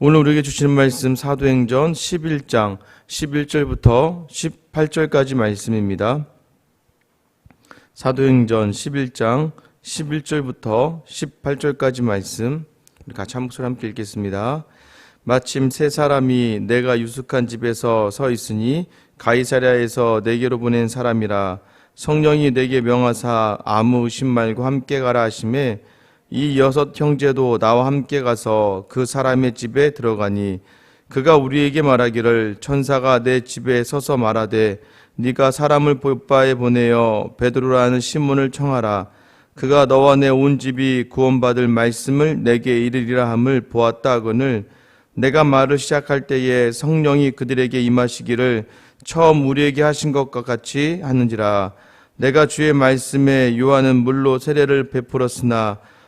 오늘 우리에게 주시는 말씀 사도행전 11장 11절부터 18절까지 말씀입니다. 사도행전 11장 11절부터 18절까지 말씀 우리 같이 한 목소리 함께 읽겠습니다. 마침 세 사람이 내가 유숙한 집에서 서 있으니 가이사랴에서 내게로 보낸 사람이라 성령이 내게 명하사 아무 의심 말고 함께 가라 하심에 이 여섯 형제도 나와 함께 가서 그 사람의 집에 들어가니 그가 우리에게 말하기를 천사가 내 집에 서서 말하되 네가 사람을 볼바에 보내어 베드로라는 시몬을 청하라. 그가 너와 내 온 집이 구원받을 말씀을 내게 이르리라 함을 보았다 하거늘 내가 말을 시작할 때에 성령이 그들에게 임하시기를 처음 우리에게 하신 것과 같이 하는지라. 내가 주의 말씀에 요한은 물로 세례를 베풀었으나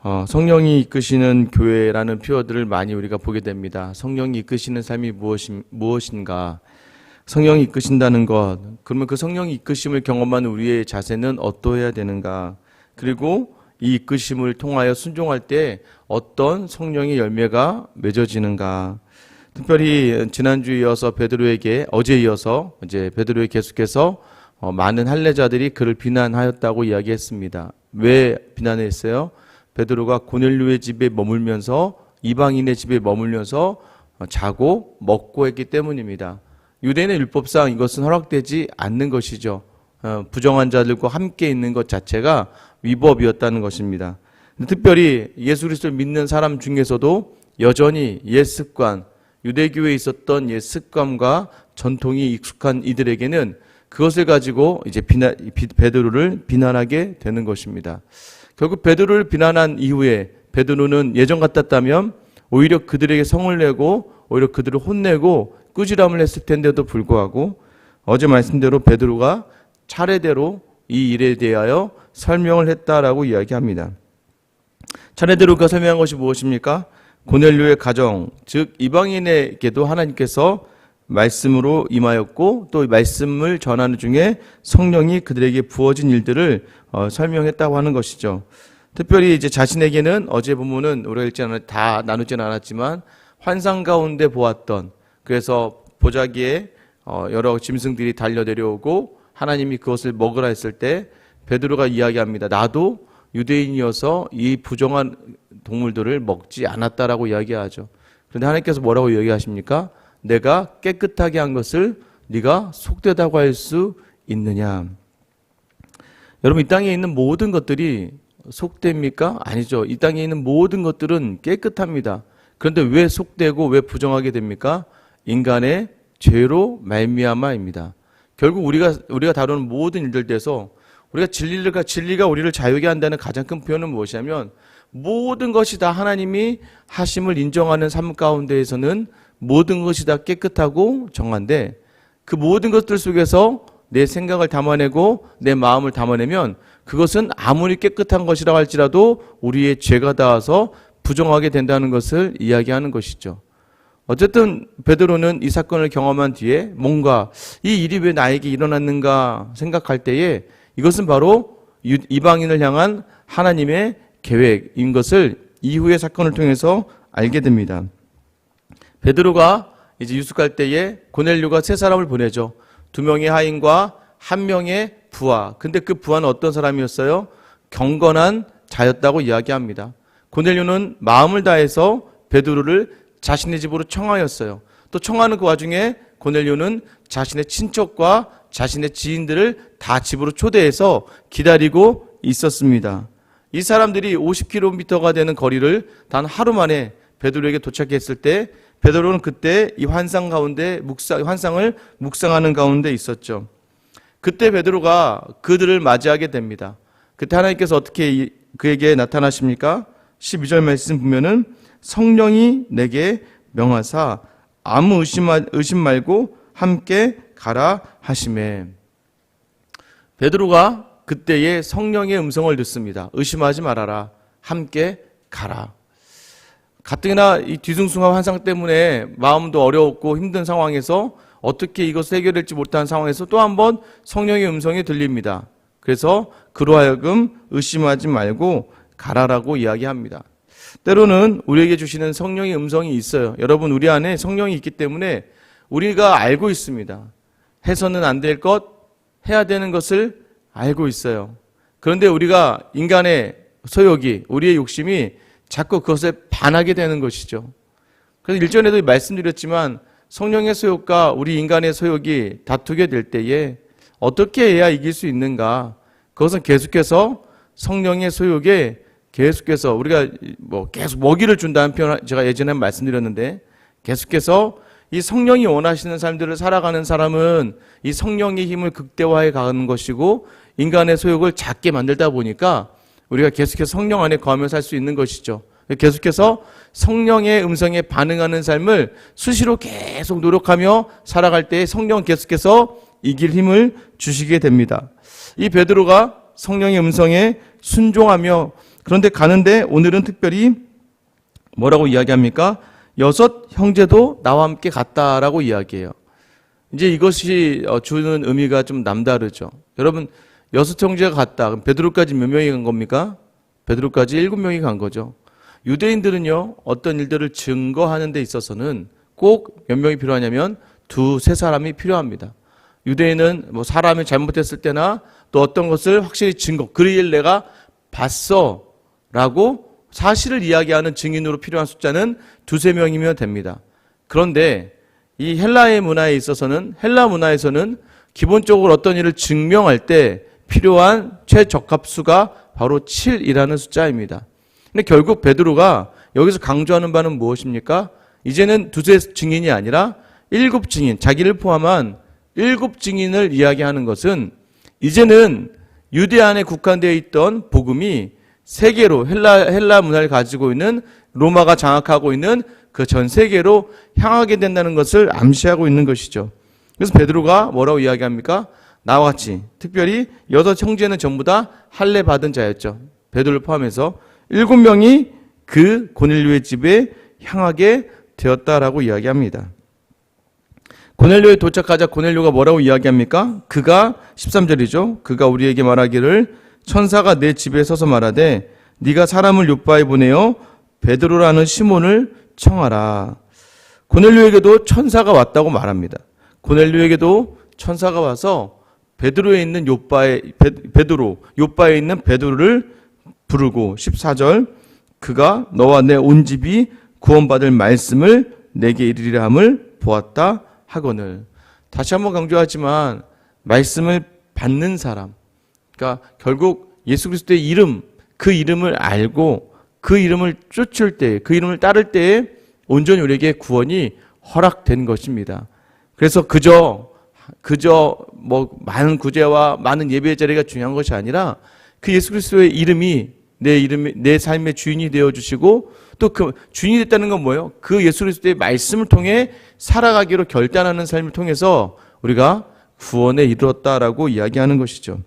어, 성령이 이끄시는 교회라는 표어들을 많이 우리가 보게 됩니다. 성령이 이끄시는 삶이 무엇인, 무엇인가? 성령이 이끄신다는 것. 그러면 그 성령이 이끄심을 경험한 우리의 자세는 어떠해야 되는가? 그리고 이 이끄심을 통하여 순종할 때 어떤 성령의 열매가 맺어지는가? 특별히 지난주에 이어서 베드로에게 어제 이어서 이제 베드로에 계속해서 어, 많은 할례자들이 그를 비난하였다고 이야기했습니다. 왜 비난했어요? 베드로가 고넬료의 집에 머물면서 이방인의 집에 머물면서 자고 먹고 했기 때문입니다. 유대인의 율법상 이것은 허락되지 않는 것이죠. 어, 부정한 자들과 함께 있는 것 자체가 위법이었다는 것입니다. 특별히 예수 그리스도를 믿는 사람 중에서도 여전히 옛 습관, 유대교회에 있었던 옛 습관과 전통이 익숙한 이들에게는 그것을 가지고 이제 비난, 베드로를 비난하게 되는 것입니다. 결국 베드로를 비난한 이후에 베드로는 예전 같았다면 오히려 그들에게 성을 내고 오히려 그들을 혼내고 꾸지람을 했을 텐데도 불구하고 어제 말씀대로 베드로가 차례대로 이 일에 대하여 설명을 했다라고 이야기합니다. 차례대로 그 설명한 것이 무엇입니까? 고넬료의 가정, 즉 이방인에게도 하나님께서 말씀으로 임하였고 또 말씀을 전하는 중에 성령이 그들에게 부어진 일들을 어, 설명했다고 하는 것이죠. 특별히 이제 자신에게는 어제 본문은 우리가 읽지 않았, 다 나누지는 않았지만 환상 가운데 보았던 그래서 보자기에 어, 여러 짐승들이 달려 내려오고 하나님이 그것을 먹으라 했을 때 베드로가 이야기합니다. 나도 유대인이어서 이 부정한 동물들을 먹지 않았다라고 이야기하죠. 그런데 하나님께서 뭐라고 이야기하십니까? 내가 깨끗하게 한 것을 네가 속되다고 할 수 있느냐? 여러분 이 땅에 있는 모든 것들이 속됩니까? 아니죠. 이 땅에 있는 모든 것들은 깨끗합니다. 그런데 왜 속되고 왜 부정하게 됩니까? 인간의 죄로 말미암아입니다. 결국 우리가 우리가 다루는 모든 일들에서 우리가 진리가 진리가 우리를 자유게 한다는 가장 큰 표현은 무엇이냐면 모든 것이 다 하나님이 하심을 인정하는 삶 가운데에서는 모든 것이 다 깨끗하고 정한데 그 모든 것들 속에서 내 생각을 담아내고 내 마음을 담아내면 그것은 아무리 깨끗한 것이라 할지라도 우리의 죄가 닿아서 부정하게 된다는 것을 이야기하는 것이죠. 어쨌든 베드로는 이 사건을 경험한 뒤에 뭔가 이 일이 왜 나에게 일어났는가 생각할 때에 이것은 바로 이방인을 향한 하나님의 계획인 것을 이후의 사건을 통해서 알게 됩니다. 베드로가 이제 유숙할 때에 고넬료가 세 사람을 보내죠. 두 명의 하인과 한 명의 부하. 근데 그 부하는 어떤 사람이었어요? 경건한 자였다고 이야기합니다. 고넬료는 마음을 다해서 베드로를 자신의 집으로 청하였어요. 또 청하는 그 와중에 고넬료는 자신의 친척과 자신의 지인들을 다 집으로 초대해서 기다리고 있었습니다. 이 사람들이 50km가 되는 거리를 단 하루 만에 베드로에게 도착했을 때 베드로는 그때 이 환상 가운데 묵상 환상을 묵상하는 가운데 있었죠. 그때 베드로가 그들을 맞이하게 됩니다. 그때 하나님께서 어떻게 그에게 나타나십니까? 12절 말씀 보면은 성령이 내게 명하사 아무 의심, 의심 말고 함께 가라 하심에 베드로가 그때의 성령의 음성을 듣습니다. 의심하지 말아라. 함께 가라. 가뜩이나 이 뒤숭숭한 환상 때문에 마음도 어려웠고 힘든 상황에서 어떻게 이것을 해결될지 못한 상황에서 또 한 번 성령의 음성이 들립니다. 그래서 그로 하여금 의심하지 말고 가라라고 이야기합니다. 때로는 우리에게 주시는 성령의 음성이 있어요. 여러분, 우리 안에 성령이 있기 때문에 우리가 알고 있습니다. 해서는 안 될 것, 해야 되는 것을 알고 있어요. 그런데 우리가 인간의 소욕이, 우리의 욕심이 자꾸 그것에 반하게 되는 것이죠. 그래서 일전에도 말씀드렸지만 성령의 소욕과 우리 인간의 소욕이 다투게 될 때에 어떻게 해야 이길 수 있는가? 그것은 계속해서 성령의 소욕에 계속해서 우리가 뭐 계속 먹이를 준다는 표현 제가 예전에 말씀드렸는데 계속해서 이 성령이 원하시는 삶들을 살아가는 사람은 이 성령의 힘을 극대화해 가는 것이고 인간의 소욕을 작게 만들다 보니까 우리가 계속해서 성령 안에 거하며 살 수 있는 것이죠. 계속해서 성령의 음성에 반응하는 삶을 수시로 계속 노력하며 살아갈 때 성령 계속해서 이길 힘을 주시게 됩니다. 이 베드로가 성령의 음성에 순종하며 그런데 가는데 오늘은 특별히 뭐라고 이야기합니까? 여섯 형제도 나와 함께 갔다라고 이야기해요. 이제 이것이 어, 주는 의미가 좀 남다르죠. 여러분 여섯 형제가 갔다. 그럼 베드로까지 몇 명이 간 겁니까? 베드로까지 일곱 명이 간 거죠. 유대인들은요 어떤 일들을 증거하는 데 있어서는 꼭 몇 명이 필요하냐면 두 세 사람이 필요합니다. 유대인은 뭐 사람이 잘못했을 때나 또 어떤 것을 확실히 증거, 그 일 내가 봤어 라고 사실을 이야기하는 증인으로 필요한 숫자는 두세 명이면 됩니다. 그런데 이 헬라의 문화에 있어서는 헬라 문화에서는 기본적으로 어떤 일을 증명할 때 필요한 최적합수가 바로 7이라는 숫자입니다. 근데 결국 베드로가 여기서 강조하는 바는 무엇입니까? 이제는 두세 증인이 아니라 일곱 증인, 자기를 포함한 일곱 증인을 이야기하는 것은 이제는 유대 안에 국한되어 있던 복음이 세계로 헬라 헬라 문화를 가지고 있는 로마가 장악하고 있는 그 전 세계로 향하게 된다는 것을 암시하고 있는 것이죠. 그래서 베드로가 뭐라고 이야기합니까? 나와 같이 특별히 여섯 형제는 전부 다 할례 받은 자였죠. 베드로를 포함해서 일곱 명이 그 고넬료의 집에 향하게 되었다라고 이야기합니다. 고넬료에 도착하자 고넬료가 뭐라고 이야기합니까? 그가 13절이죠. 그가 우리에게 말하기를 천사가 내 집에 서서 말하되 네가 사람을 요바에 보내어 베드로라는 시몬을 청하라. 고넬료에게도 천사가 왔다고 말합니다. 고넬료에게도 천사가 와서 베드로에 있는 요바에 베, 드로 요바에 있는 베드로를 부르고 14절 그가 너와 내 온 집이 구원받을 말씀을 내게 이르리라 함을 보았다 하거늘 다시 한번 강조하지만 말씀을 받는 사람 그러니까 결국 예수 그리스도의 이름 그 이름을 알고 그 이름을 쫓을 때 그 이름을 따를 때에 온전히 우리에게 구원이 허락된 것입니다. 그래서 그저 그저 뭐 많은 구제와 많은 예배 자리가 중요한 것이 아니라 그 예수 그리스도의 이름이 내 이름이 내 삶의 주인이 되어 주시고 또 그 주인이 됐다는 건 뭐예요? 그 예수 그리스도의 말씀을 통해 살아가기로 결단하는 삶을 통해서 우리가 구원에 이르렀다라고 이야기하는 것이죠.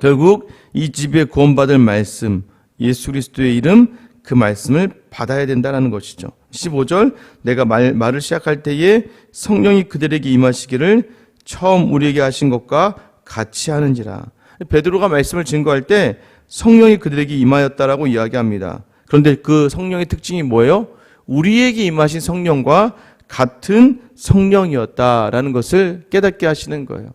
결국 이 집에 구원받을 말씀, 예수 그리스도의 이름, 그 말씀을 받아야 된다는 것이죠. 15절, 내가 말, 말을 시작할 때에 성령이 그들에게 임하시기를 처음 우리에게 하신 것과 같이 하는지라. 베드로가 말씀을 증거할 때 성령이 그들에게 임하였다라고 이야기합니다. 그런데 그 성령의 특징이 뭐예요? 우리에게 임하신 성령과 같은 성령이었다라는 것을 깨닫게 하시는 거예요.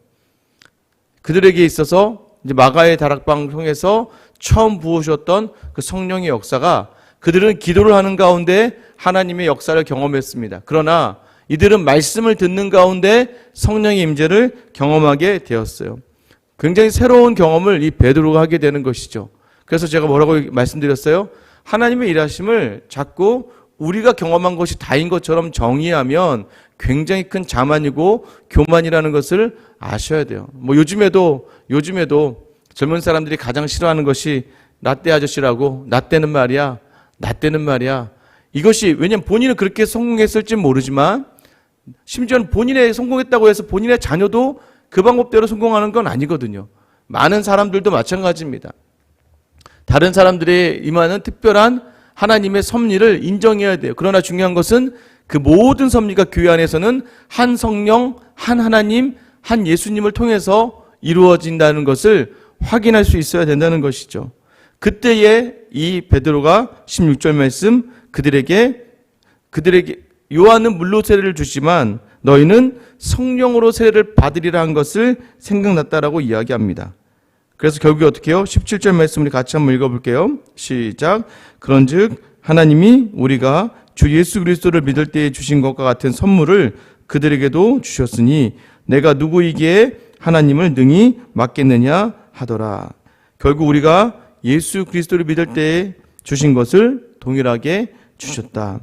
그들에게 있어서 이제 마가의 다락방 통해서 처음 부으셨던 그 성령의 역사가 그들은 기도를 하는 가운데 하나님의 역사를 경험했습니다. 그러나 이들은 말씀을 듣는 가운데 성령의 임재를 경험하게 되었어요. 굉장히 새로운 경험을 이 베드로가 하게 되는 것이죠. 그래서 제가 뭐라고 말씀드렸어요? 하나님의 일하심을 자꾸 우리가 경험한 것이 다인 것처럼 정의하면 굉장히 큰 자만이고 교만이라는 것을 아셔야 돼요. 뭐 요즘에도 요즘에도 젊은 사람들이 가장 싫어하는 것이 나 때 아저씨라고 나 때는 말이야 나 때는 말이야 이것이 왜냐면 본인은 그렇게 성공했을지 모르지만 심지어는 본인의 성공했다고 해서 본인의 자녀도 그 방법대로 성공하는 건 아니거든요. 많은 사람들도 마찬가지입니다. 다른 사람들의 임하는 특별한 하나님의 섭리를 인정해야 돼요. 그러나 중요한 것은 그 모든 섭리가 교회 안에서는 한 성령, 한 하나님, 한 예수님을 통해서 이루어진다는 것을 확인할 수 있어야 된다는 것이죠. 그때에 이 베드로가 16절 말씀 그들에게 그들에게 요한은 물로 세례를 주지만 너희는 성령으로 세례를 받으리라 한 것을 생각났다라고 이야기합니다. 그래서 결국에 어떻게 해요? 17절 말씀 우리 같이 한번 읽어볼게요. 시작. 그런즉 하나님이 우리가 주 예수 그리스도를 믿을 때에 주신 것과 같은 선물을 그들에게도 주셨으니 내가 누구이기에 하나님을 능히 맡겠느냐 하더라. 결국 우리가 예수 그리스도를 믿을 때에 주신 것을 동일하게 주셨다.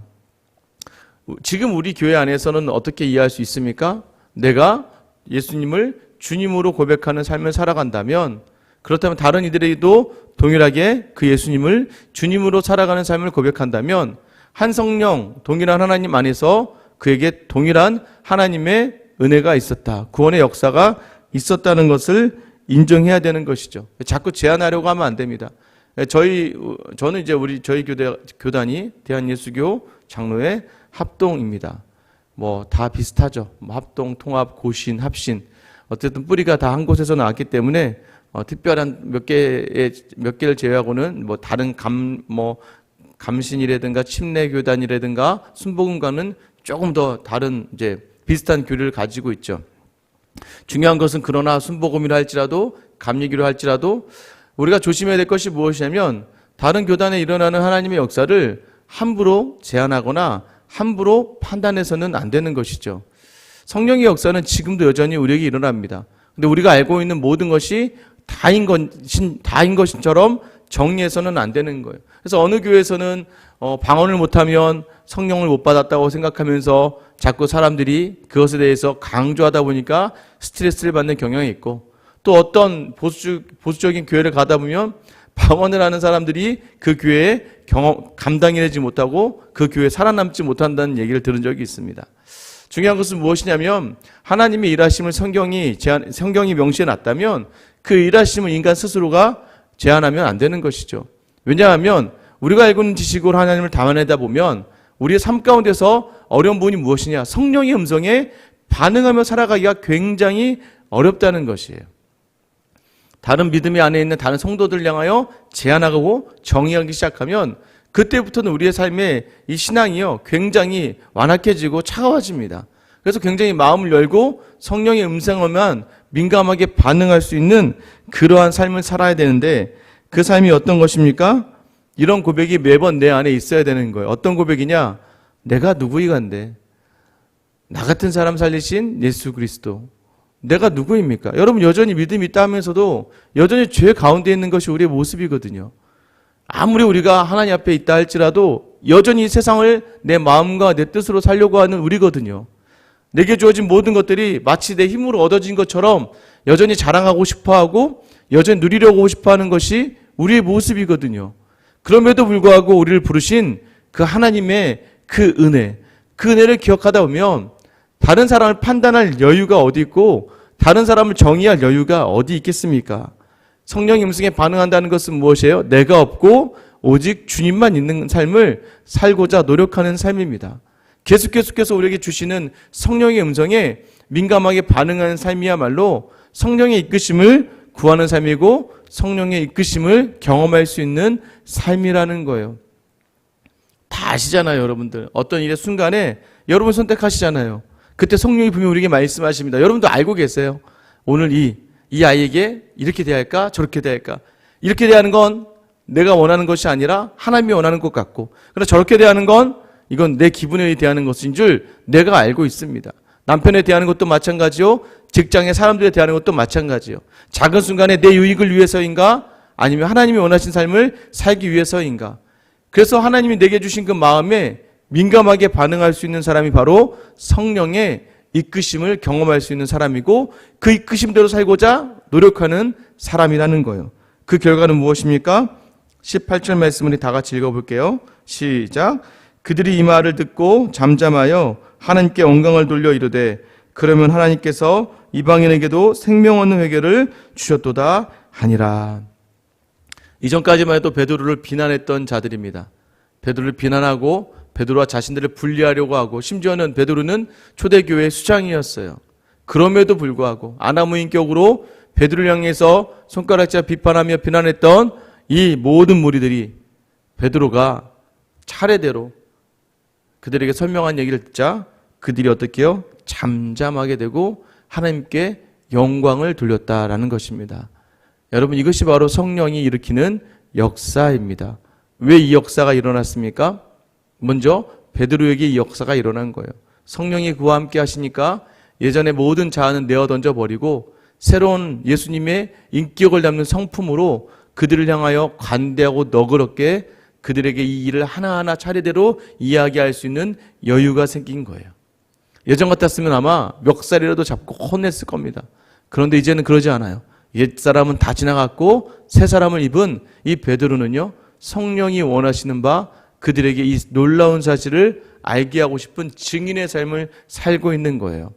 지금 우리 교회 안에서는 어떻게 이해할 수 있습니까? 내가 예수님을 주님으로 고백하는 삶을 살아간다면 그렇다면 다른 이들에게도 동일하게 그 예수님을 주님으로 살아가는 삶을 고백한다면 한 성령 동일한 하나님 안에서 그에게 동일한 하나님의 은혜가 있었다. 구원의 역사가 있었다는 것을 인정해야 되는 것이죠. 자꾸 제한하려고 하면 안 됩니다. 저희 저는 이제 우리 저희 교대 교단이 대한예수교 장로의 합동입니다. 뭐 다 비슷하죠. 뭐 합동, 통합, 고신, 합신. 어쨌든 뿌리가 다 한 곳에서 나왔기 때문에 어, 특별한 몇 개의 몇 개를 제외하고는 뭐 다른 감 뭐 감신이라든가 침례 교단이라든가 순복음과는 조금 더 다른 이제 비슷한 교리를 가지고 있죠. 중요한 것은 그러나 순복음이라 할지라도 감리기로 할지라도 우리가 조심해야 될 것이 무엇이냐면 다른 교단에 일어나는 하나님의 역사를 함부로 제한하거나 함부로 판단해서는 안 되는 것이죠. 성령의 역사는 지금도 여전히 우리에게 일어납니다. 근데 우리가 알고 있는 모든 것이 다인 것인 다인 것처럼 정리해서는 안 되는 거예요. 그래서 어느 교회에서는 어, 방언을 못하면 성령을 못 받았다고 생각하면서 자꾸 사람들이 그것에 대해서 강조하다 보니까 스트레스를 받는 경향이 있고 또 어떤 보수 보수적인 교회를 가다 보면 방언을 하는 사람들이 그 교회에 경험 감당해내지 못하고 그 교회에 살아남지 못한다는 얘기를 들은 적이 있습니다. 중요한 것은 무엇이냐면 하나님의 일하심을 성경이 제한, 성경이 명시해 놨다면 그 일하심을 인간 스스로가 제한하면 안 되는 것이죠. 왜냐하면 우리가 알고 있는 지식으로 하나님을 담아내다 보면 우리의 삶 가운데서 어려운 부분이 무엇이냐? 성령의 음성에 반응하며 살아가기가 굉장히 어렵다는 것이에요. 다른 믿음이 안에 있는 다른 성도들 향하여 제한하고 정의하기 시작하면 그때부터는 우리의 삶에 이 신앙이요 굉장히 완악해지고 차가워집니다. 그래서 굉장히 마음을 열고 성령의 음성어만 민감하게 반응할 수 있는 그러한 삶을 살아야 되는데 그 삶이 어떤 것입니까? 이런 고백이 매번 내 안에 있어야 되는 거예요. 어떤 고백이냐? 내가 누구이간데? 나 같은 사람 살리신 예수 그리스도. 내가 누구입니까? 여러분 여전히 믿음이 있다 하면서도 여전히 죄 가운데 있는 것이 우리의 모습이거든요. 아무리 우리가 하나님 앞에 있다 할지라도 여전히 세상을 내 마음과 내 뜻으로 살려고 하는 우리거든요. 내게 주어진 모든 것들이 마치 내 힘으로 얻어진 것처럼 여전히 자랑하고 싶어 하고 여전히 누리려고 싶어 하는 것이 우리의 모습이거든요. 그럼에도 불구하고 우리를 부르신 그 하나님의 그 은혜, 그 은혜를 기억하다 보면 다른 사람을 판단할 여유가 어디 있고 다른 사람을 정의할 여유가 어디 있겠습니까? 성령 임승에 반응한다는 것은 무엇이에요? 내가 없고 오직 주님만 있는 삶을 살고자 노력하는 삶입니다. 계속 계속해서 우리에게 주시는 성령의 음성에 민감하게 반응하는 삶이야말로 성령의 이끄심을 구하는 삶이고 성령의 이끄심을 경험할 수 있는 삶이라는 거예요. 다 아시잖아요, 여러분들. 어떤 일의 순간에 여러분 선택하시잖아요. 그때 성령이 분명히 우리에게 말씀하십니다. 여러분도 알고 계세요. 오늘 이, 이 아이에게 이렇게 대할까? 저렇게 대할까? 이렇게 대하는 건 내가 원하는 것이 아니라 하나님이 원하는 것 같고, 그러나 저렇게 대하는 건 이건 내 기분에 대하는 것인 줄 내가 알고 있습니다. 남편에 대하는 것도 마찬가지요. 직장의 사람들에 대하는 것도 마찬가지요. 작은 순간에 내 유익을 위해서인가? 아니면 하나님이 원하신 삶을 살기 위해서인가? 그래서 하나님이 내게 주신 그 마음에 민감하게 반응할 수 있는 사람이 바로 성령의 이끄심을 경험할 수 있는 사람이고 그 이끄심대로 살고자 노력하는 사람이라는 거예요. 그 결과는 무엇입니까? 18절 말씀을 다 같이 읽어볼게요. 시작. 그들이 이 말을 듣고 잠잠하여 하나님께 영광을 돌려 이르되 그러면 하나님께서 이방인에게도 생명 얻는 회개를 주셨도다 하니라. 이전까지만 해도 베드로를 비난했던 자들입니다. 베드로를 비난하고 베드로와 자신들을 분리하려고 하고 심지어는 베드로는 초대교회 수장이었어요. 그럼에도 불구하고 아나무인격으로 베드로를 향해서 손가락질 비판하며 비난했던 이 모든 무리들이 베드로가 차례대로 그들에게 설명한 얘기를 듣자 그들이 어떻게요? 잠잠하게 되고 하나님께 영광을 돌렸다라는 것입니다. 여러분 이것이 바로 성령이 일으키는 역사입니다. 왜 이 역사가 일어났습니까? 먼저 베드로에게 이 역사가 일어난 거예요. 성령이 그와 함께 하시니까 예전의 모든 자아는 내어 던져 버리고 새로운 예수님의 인격을 담는 성품으로 그들을 향하여 관대하고 너그럽게 그들에게 이 일을 하나하나 차례대로 이야기할 수 있는 여유가 생긴 거예요. 예전 같았으면 아마 멱살이라도 잡고 혼냈을 겁니다. 그런데 이제는 그러지 않아요. 옛 사람은 다 지나갔고 새 사람을 입은 이 베드로는요 성령이 원하시는 바 그들에게 이 놀라운 사실을 알게 하고 싶은 증인의 삶을 살고 있는 거예요.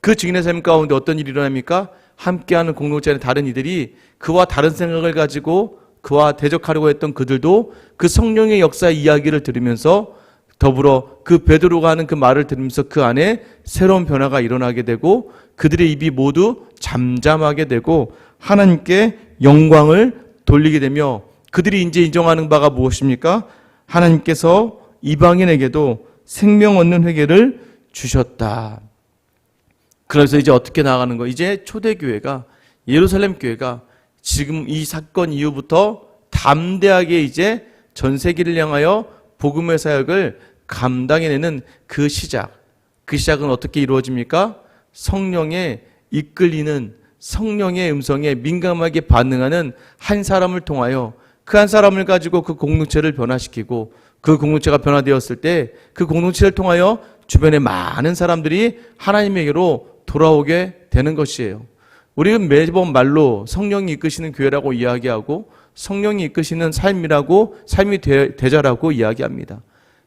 그 증인의 삶 가운데 어떤 일이 일어납니까? 함께하는 공동체 안에 다른 이들이 그와 다른 생각을 가지고 그와 대적하려고 했던 그들도 그 성령의 역사 이야기를 들으면서 더불어 그 베드로가 하는 그 말을 들으면서 그 안에 새로운 변화가 일어나게 되고 그들의 입이 모두 잠잠하게 되고 하나님께 영광을 돌리게 되며 그들이 이제 인정하는 바가 무엇입니까? 하나님께서 이방인에게도 생명 얻는 회개를 주셨다. 그래서 이제 어떻게 나가는 거? 이제 초대교회가 예루살렘 교회가 지금 이 사건 이후부터 담대하게 이제 전 세계를 향하여 복음의 사역을 감당해내는 그 시작. 그 시작은 어떻게 이루어집니까? 성령에 이끌리는 성령의 음성에 민감하게 반응하는 한 사람을 통하여 그 한 사람을 가지고 그 공동체를 변화시키고 그 공동체가 변화되었을 때 그 공동체를 통하여 주변의 많은 사람들이 하나님에게로 돌아오게 되는 것이에요. 우리는 매번 말로 성령이 이끄시는 교회라고 이야기하고 성령이 이끄시는 삶이라고 삶이 되, 되자라고 이야기합니다.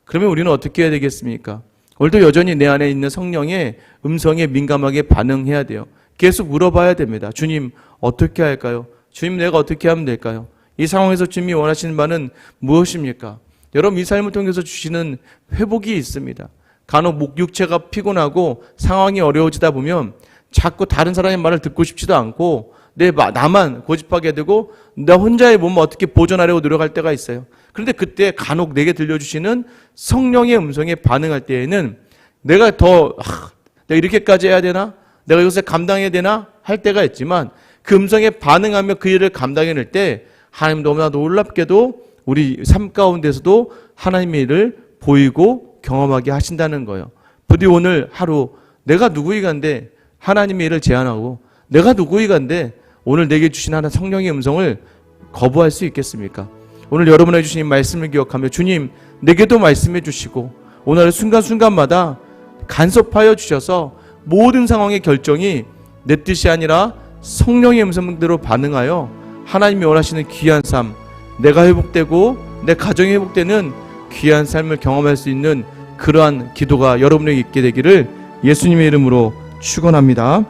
그러면 우리는 어떻게 해야 되겠습니까? 오늘도 여전히 내 안에 있는 성령의 음성에 민감하게 반응해야 돼요. 계속 물어봐야 됩니다. 주님, 어떻게 할까요? 주님, 내가 어떻게 하면 될까요? 이 상황에서 주님이 원하시는 바는 무엇입니까? 여러분, 이 삶을 통해서 주시는 회복이 있습니다. 간혹 목 육체가 피곤하고 상황이 어려워지다 보면 자꾸 다른 사람의 말을 듣고 싶지도 않고 내 마- 나만 고집하게 되고 나 혼자의 몸을 어떻게 보존하려고 노력할 때가 있어요. 그런데 그때 간혹 내게 들려주시는 성령의 음성에 반응할 때에는 내가 더 아, 내가 이렇게까지 해야 되나? 내가 이것을 감당해야 되나? 할 때가 있지만 그 음성에 반응하며 그 일을 감당해낼 때 하나님 너무나 놀랍게도 우리 삶 가운데서도 하나님의 일을 보이고 경험하게 하신다는 거예요. 부디 오늘 하루 내가 누구이간데 하나님의 일을 제안하고 내가 누구이간데 오늘 내게 주신 하나 성령의 음성을 거부할 수 있겠습니까? 오늘 여러분의 주신 이 말씀을 기억하며 주님 내게도 말씀해 주시고 오늘 순간순간마다 간섭하여 주셔서 모든 상황의 결정이 내 뜻이 아니라 성령의 음성대로 반응하여 하나님이 원하시는 귀한 삶 내가 회복되고 내 가정이 회복되는 귀한 삶을 경험할 수 있는 그러한 기도가 여러분에게 있게 되기를 예수님의 이름으로 축원합니다.